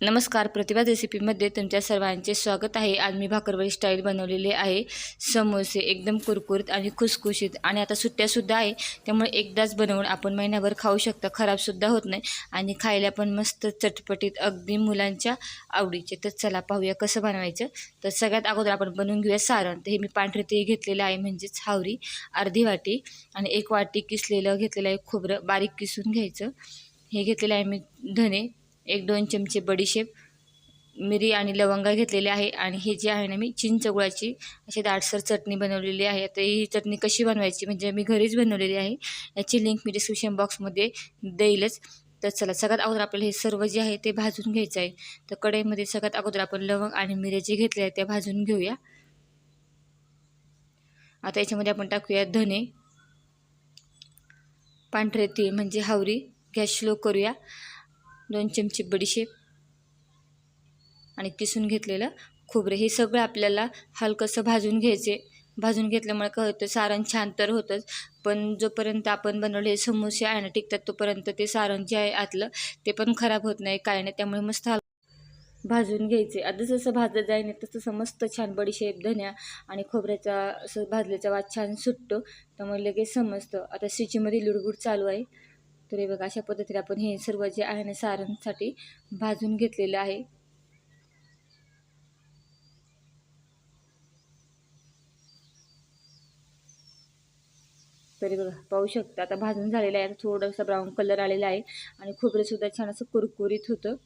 नमस्कार प्रतिभा रेसिपीमध्ये तुमच्या सर्वांचे स्वागत आहे. आज मी भाकरवडी स्टाईल बनवलेले आहे. समोसे एकदम कुरकुरीत आणि खुसखुशीत आणि आता सुट्ट्यासुद्धा आहे. त्यामुळे एकदाच बनवून आपण महिन्याभर खाऊ शकता. खराबसुद्धा होत नाही आणि खायला पण मस्त चटपटीत अगदी मुलांच्या आवडीचे. तर चला पाहूया कसं बनवायचं. तर सगळ्यात अगोदर आपण बनवून घेऊया सारण. तर हे मी पांढरे ते घेतलेलं आहे म्हणजेच हावरी. अर्धी वाटी आणि एक वाटी किसलेलं घेतलेलं आहे खोबरं. बारीक किसून घ्यायचं. हे घेतलेलं आहे मी धने. एक दोन चमचे बडीशेप मिरी आणि लवंगा घेतलेले आहे. आणि हे जे आहे ना मी चिंच गुळाची अशी दाटसर चटणी बनवलेली आहे. तर ही चटणी कशी बनवायची? म्हणजे मी घरीच बनवलेली आहे. याची लिंक मी डिस्क्रिप्शन बॉक्समध्ये देईलच. तर चला सगळ्यात अगोदर आपल्याला हे सर्व जे आहे ते भाजून घ्यायचं आहे. तर कढईमध्ये सगळ्यात अगोदर आपण लवंग आणि मिरे जे घेतले आहेत ते भाजून घेऊया. आता याच्यामध्ये आपण टाकूया धने पांढरे तीळ म्हणजे हावरी. गॅस स्लो करूया. दोन चमचे बडीशेप आणि किसून घेतलेलं खोबरं. हे सगळं आपल्याला हलकंसं भाजून घ्यायचे. भाजून घेतल्यामुळे काय होतं सारण छान तर होतंच पण जोपर्यंत आपण बनवलेले समोसे आणि टिकतात तोपर्यंत ते सारण जे आहे आतलं ते पण खराब होत नाही काय नाही त्यामुळे मस्त हल भाजून घ्यायचे. आता जसं भाजत जाईन तसं तसं मस्त छान बडीशेप धन्या आणि खोबऱ्याचा असं भाजल्याचा वाद छान सुटतो त्यामुळे लगेच समजतं. आता सिचीमध्ये लुडबुड चालू आहे. तर हे बघा अशा पद्धतीने आपण हे सर्व जे आहे ना सारणसाठी भाजून घेतलेलं आहे. तरी बघा पाहू शकता आता भाजून झालेलं आहे. आता थोडंसं ब्राऊन कलर आलेला आहे आणि खोबरेसुद्धा छान असं कुरकुरीत होतं.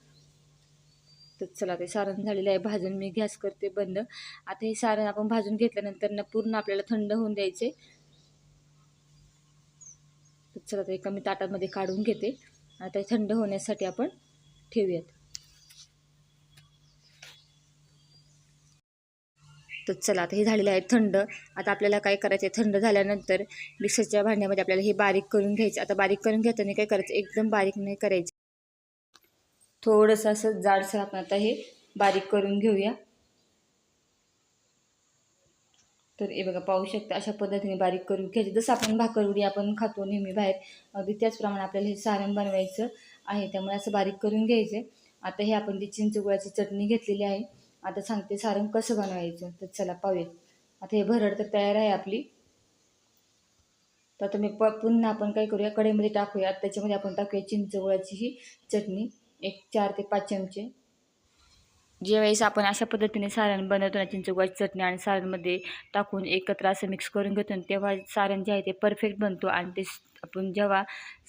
तर चला ते सारण झालेलं आहे. भाजून मी गॅस करते बंद. आता हे सारण आपण भाजून घेतल्यानंतर ना पूर्ण आपल्याला थंड होऊन द्यायचे. चला तर एका मी ताटामध्ये काढून घेते. आता थंड होण्यासाठी आपण ठेवूयात. तर चला आता हे झालेलं आहे थंड. आता आपल्याला काय करायचं आहे? थंड झाल्यानंतर मिक्सरच्या भांड्यामध्ये आपल्याला हे बारीक करून घ्यायचं. आता बारीक करून घेताना काय करायचं? एकदम बारीक नाही करायचं. थोडंसं असं जाडसर आपण आता हे बारीक करून घेऊया. तर हे बघा पाहू शकता अशा पद्धतीने बारीक करून घ्यायचे. जसं आपण भाकरवडी आपण खातो नेहमी बाहेर अगदी त्याचप्रमाणे आपल्याला हे सारण बनवायचं आहे त्यामुळे असं बारीक करून घ्यायचं. आता हे आपण ती चिंचगुळाची चटणी घेतलेली आहे आता सांगते सारण कसं बनवायचं. तर चला पाहूया आता हे भरड तर तयार आहे आपली. तर आता मी प पुन्हा आपण काय करूया कढईमध्ये टाकूया. त्याच्यामध्ये आपण टाकूया चिंचगुळाची ही चटणी. एक चार ते पाच चमचे. ज्यावेळेस आपण अशा पद्धतीने सारण बनवतो ना चिंचगुळाची चटणी आणि सारणमध्ये टाकून एकत्र असं मिक्स करून घेतो तेव्हा सारण जे आहे ते परफेक्ट बनतो आणि ते आपण जेव्हा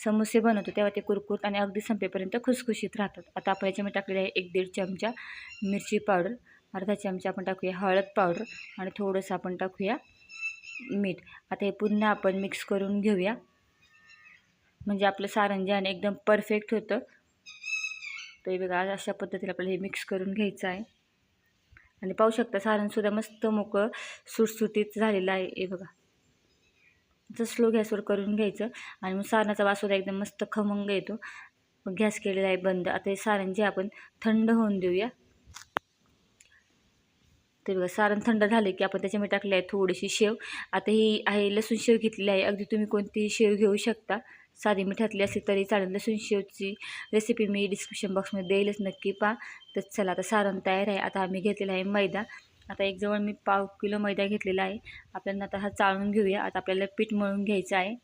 समोसे बनवतो तेव्हा ते कुरकुर आणि अगदी संपेपर्यंत खुसखुशीत राहतात. आता आपण याच्यामध्ये टाकलेलं आहे एक दीड चमचा मिरची पावडर अर्धा चमचा आपण टाकूया हळद पावडर आणि थोडंसं आपण टाकूया मीठ. आता हे पुन्हा आपण मिक्स करून घेऊया. म्हणजे आपलं सारण जे आहे एकदम परफेक्ट होतं. तर हे बघा अशा पद्धतीला आपल्याला हे मिक्स करून घ्यायचं आहे. आणि पाहू शकता सारणसुद्धा मस्त मोकळं सुटसुटीत झालेलं आहे. हे बघा. तर स्लो गॅसवर करून घ्यायचं आणि मग सारणाचा वासुद्धा एकदम मस्त खमंग येतो. मग गॅस केलेला आहे बंद. आता हे सारण जे आपण थंड होऊन देऊया. तर बघा सारण थंड झाले की आपण त्याच्यामध्ये टाकले आहे थोडीशी शेव. आता ही आहे लसूण शेव घेतलेली आहे. अगदी तुम्ही कोणतीही शेव घेऊ शकता. साधी मिठातली असली तरी चालेल. लसूण शेवची रेसिपी मी डिस्क्रिप्शन बॉक्समध्ये देईलच नक्की पा तर चला आता सारण तयार आहे. आता आम्ही घेतलेला आहे मैदा. आता एक जवळ मी पाव किलो मैदा घेतलेला आहे. आपल्याला आता हा चाळून घेऊया. आता आपल्याला पीठ मळून घ्यायचं आहे.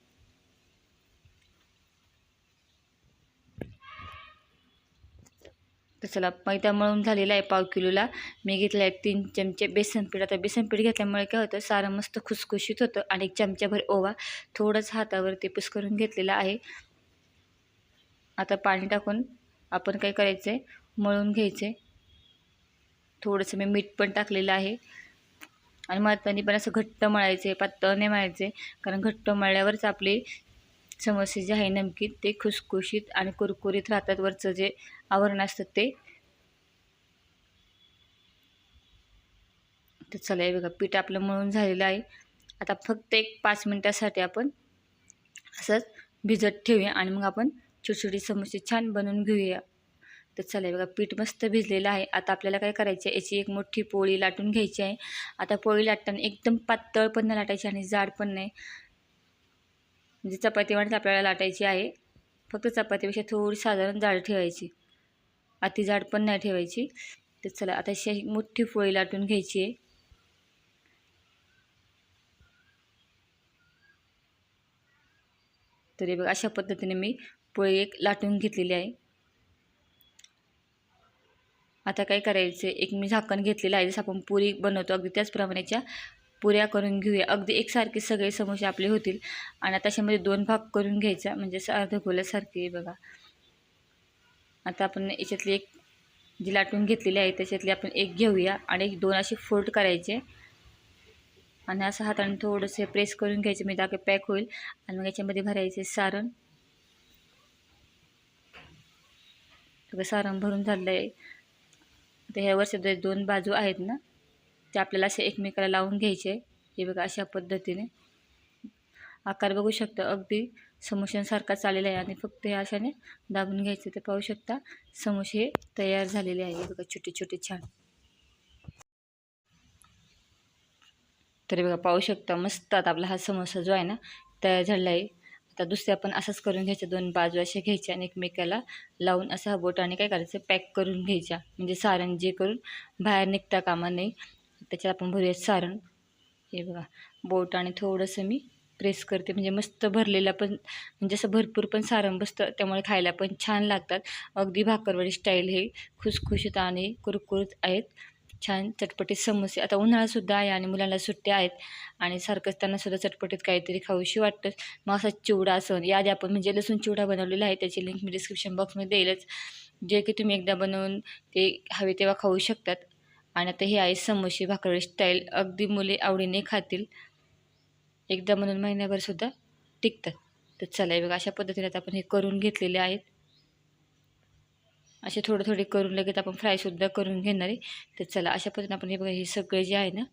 तर चला मैदा मळून झालेला आहे पाव किलोला. मी घेतला आहे तीन चमचे बेसनपीठ आता बेसनपीठ घेतल्यामुळे काय होतं सारं मस्त खुसखुशीत होतं आणि एक चमच्याभर ओवा थोडंच हातावर ते पुस करून घेतलेला आहे. आता पाणी टाकून आपण काय करायचं आहे मळून घ्यायचं आहे थोडंसं मी मीठ पण टाकलेलं आहे. आणि मळताना पण असं घट्ट मळायचे पातळ नाही मळायचे कारण घट्ट मळल्यावरच आपली समोसे जे आहे नमकीन ते खुसखुशीत आणि कुरकुरीत राहतात वरचं जे आवरण असतं ते. तर चला हे बघा पीठ आपलं मळून झालेलं आहे. आता फक्त एक पाच मिनटासाठी आपण असंच भिजत ठेवूया आणि मग आपण छोटी समोसे छान बनवून घेऊया. तर चला बघा पीठ मस्त भिजलेलं आहे. आता आपल्याला काय करायचं आहे याची एक मोठी पोळी लाटून घ्यायची आहे. आता पोळी लाटताना एकदम पातळ पण नाही लाटायची आणि जाड पण नाही. म्हणजे चपाती वाटत आपल्याला लाटायची आहे फक्त चपातीपेक्षा थोडी साधारण जाड ठेवायची. अति जाड पण नाही ठेवायची. तर चला आता अशी मोठी पोळी लाटून घ्यायची आहे. तरी बघा अशा पद्धतीने मी पोळी एक लाटून घेतलेली आहे. आता काय करायचं एक मी झाकण घेतलेलं आहे. जसं आपण पुरी बनवतो अगदी त्याचप्रमाणेच्या पुऱ्या करून घेऊया. अगदी एकसारखे सगळे समोसे आपले होतील. आणि आता अशामध्ये दोन भाग करून घ्यायचा. म्हणजे असं अर्ध गोल्यासारखे बघा. आता आपण याच्यातली एक जी लाटून घेतलेली आहे त्याच्यातली आपण एक घेऊया आणि एक दोन असे फोल्ड करायचे. आणि असं हाताने थोडंसं प्रेस करून घ्यायचे. म्हणजे दाखे पॅक होईल. आणि मग याच्यामध्ये भरायचे सारण. सगळं सारण भरून झालं आहे आता ह्या वर्षात दोन बाजू आहेत ना? ते आपल्याला असे एकमेकाला लावून घ्यायचे. हे बघा अशा पद्धतीने. आकार बघू शकता अगदी समोश्यांसारखा चाललेला आहे आणि फक्त हे अशाने दाबून घ्यायचे. ते पाहू शकता समोसे तयार झालेले आहे. बघा छोटे छोटे छान. तरी बघा पाहू शकता मस्त आता आपला हा समोसा जो आहे ना तयार झालेला आहे. आता दुसऱ्या पण असंच करून घ्यायच्या दोन बाजू असे घ्यायच्या आणि एकमेकाला लावून असा हा बोटाने काय करायचं? पॅक करून घ्यायच्या. म्हणजे सारण जे करून बाहेर निघता कामा नाही त्याच्यात आपण भरूया सारण. हे बघा बोट आणि थोडंसं मी प्रेस करते. म्हणजे मस्त भरलेलं पण म्हणजे असं भरपूर पण सारण बसतं त्यामुळे खायला पण छान लागतात. अगदी भाकरवाडी स्टाईल हे. खुसखुशीत आणि कुरकुरीत आहेत. छान चटपटीत समोसे. आता उन्हाळासुद्धा आहे आणि मुलांना सुट्ट्या आहेत आणि सारखंच त्यांनासुद्धा चटपटीत काहीतरी खाऊशी वाटतं. मग असा चिवडा असं यादी आपण म्हणजे लसूण चिवडा बनवलेला आहे त्याची लिंक मी डिस्क्रिप्शन बॉक्समध्ये देईलच. जे की तुम्ही एकदा बनवून ते हवे तेव्हा खाऊ शकतात. आणि आता हे आहे समोसे भाकरी स्टाईल अगदी मुले आवडीने खातील. एकदा म्हणून महिन्याभरसुद्धा टिकतात. तर चला हे बघा अशा पद्धतीने आता आपण हे करून घेतलेले आहेत. असे थोडे थोडे करून लगेच आपण फ्रायसुद्धा करून घेणार आहे. तर चला अशा पद्धतीने आपण हे बघा हे सगळे जे आहे ना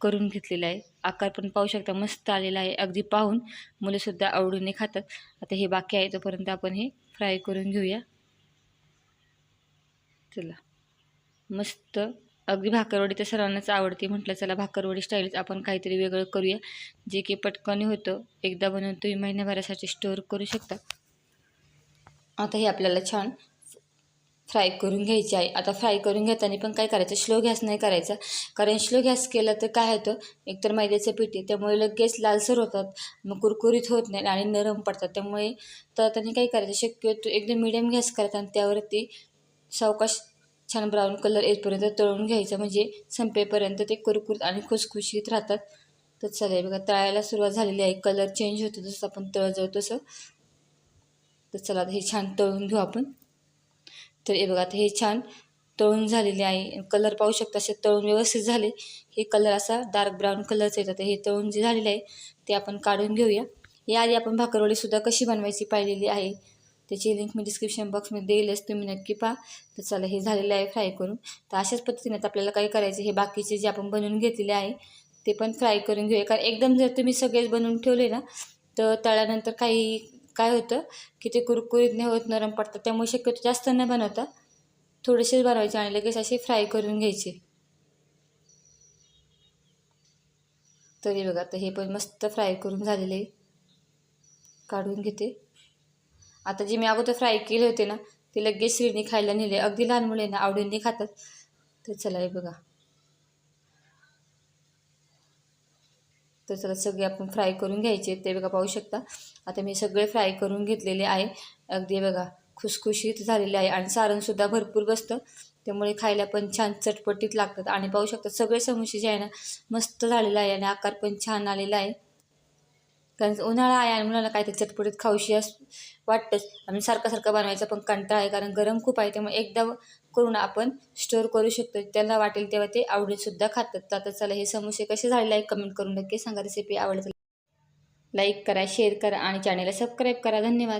करून घेतलेलं आहे आकार पण पाहू शकता मस्त आलेला आहे. अगदी पाहून मुलेसुद्धा आवडीने खातात. आता हे बाकी आहे तोपर्यंत आपण हे फ्राय करून घेऊया. चला मस्त अगदी भाकरवडी तर सर्वांनाच आवडते. म्हटलं चला भाकरवडी स्टाईलच आपण काहीतरी वेगळं करूया जे की पटकन होतं. एकदा बनवून तुम्ही महिन्याभरासाठी स्टोअर करू शकता. आता हे आपल्याला छान फ्राय करून घ्यायची आहे. आता फ्राय करून घेताना पण काय करायचं? स्लो गॅस नाही करायचा. कारण स्लो गॅस केला तर काय होतं? एकतर मैद्याचं पीठ आहे त्यामुळे लगेच लालसर होतात. मग कुरकुरीत होत नाही आणि नरम पडतात. त्यामुळे तर त्यांनी काय करायचं? शक्यतो एकदम मिडियम गॅस करायचा आणि त्यावरती सावकाश छान ब्राऊन कलर येतपर्यंत तळून घ्यायचं. म्हणजे संपेपर्यंत ते कुरकुरीत आणि खुसखुशीत राहतात. तर चला बघा तळायला सुरुवात झालेली आहे. कलर चेंज होतो जसं आपण तळ जाऊ तसं. तर चला हे छान तळून घेऊ आपण. तर हे बघा आता हे छान तळून झालेले आहे. कलर पाहू शकता असे तळून व्यवस्थित झाले. हे कलर असा डार्क ब्राऊन कलरचं येतात हे तळून जे झालेलं आहे ते आपण काढून घेऊया. याआधी आपण भाकरवडीसुद्धा कशी बनवायची पाहिलेली आहे. त्याची लिंक मी डिस्क्रिप्शन बॉक्समध्ये देईलच तुम्ही नक्की पहा. तर चला हे झालेलं आहे फ्राय करून. तर अशाच पद्धतीने आपल्याला काय करायचं हे बाकीचे जे आपण बनवून घेतलेले आहे ते पण फ्राय करून घेऊया. कारण एकदम जर तुम्ही सगळेच बनवून ठेवले ना तर तळल्यानंतर काही काय होतं की ते कुरकुरीत नाही होत नरम पडतात. त्यामुळे शक्यतो जास्त न बनवता थोडेसेच बनवायचे आणि लगेच असे फ्राय करून घ्यायचे. तरी बघा तर हे पण मस्त फ्राय करून झालेले काढून घेते. आता जे मी अगोदर फ्राय केले होते ना ते लगेच शिरणी खायला नेले. अगदी लहान मुलींना आवडीने खातात. तर चला हे बघा. तर चला सगळे आपण फ्राय करून घ्यायचे. ते बघा पाहू शकता. आता मी सगळे फ्राय करून घेतलेले आहे. अगदी बघा खुसखुशीत झालेले आहे. आणि सारणसुद्धा भरपूर बसतं. त्यामुळे खायला पण छान चटपटीत लागतात. आणि पाहू शकता सगळे समोसे जे आहे ना मस्त झालेलं आहे आणि आकार पण छान आलेला आहे. कारण उन्हाळा आहे आणि मुलाला काहीतरी चटपटीत खाऊशी अस वाटतंच. आणि सारखं सारखं बनवायचं पण कंटाळा आहे कारण गरम खूप आहे त्यामुळे एकदा करून आपण स्टोअर करू शकतो. त्यांना वाटेल तेव्हा ते आवडीतसुद्धा खातात. तर आता चला हे समोसे कसे झालेले आहे कमेंट करून नक्की सांगा. रेसिपी आवडते लाईक करा शेअर करा आणि चॅनलला सबस्क्राईब करा. धन्यवाद.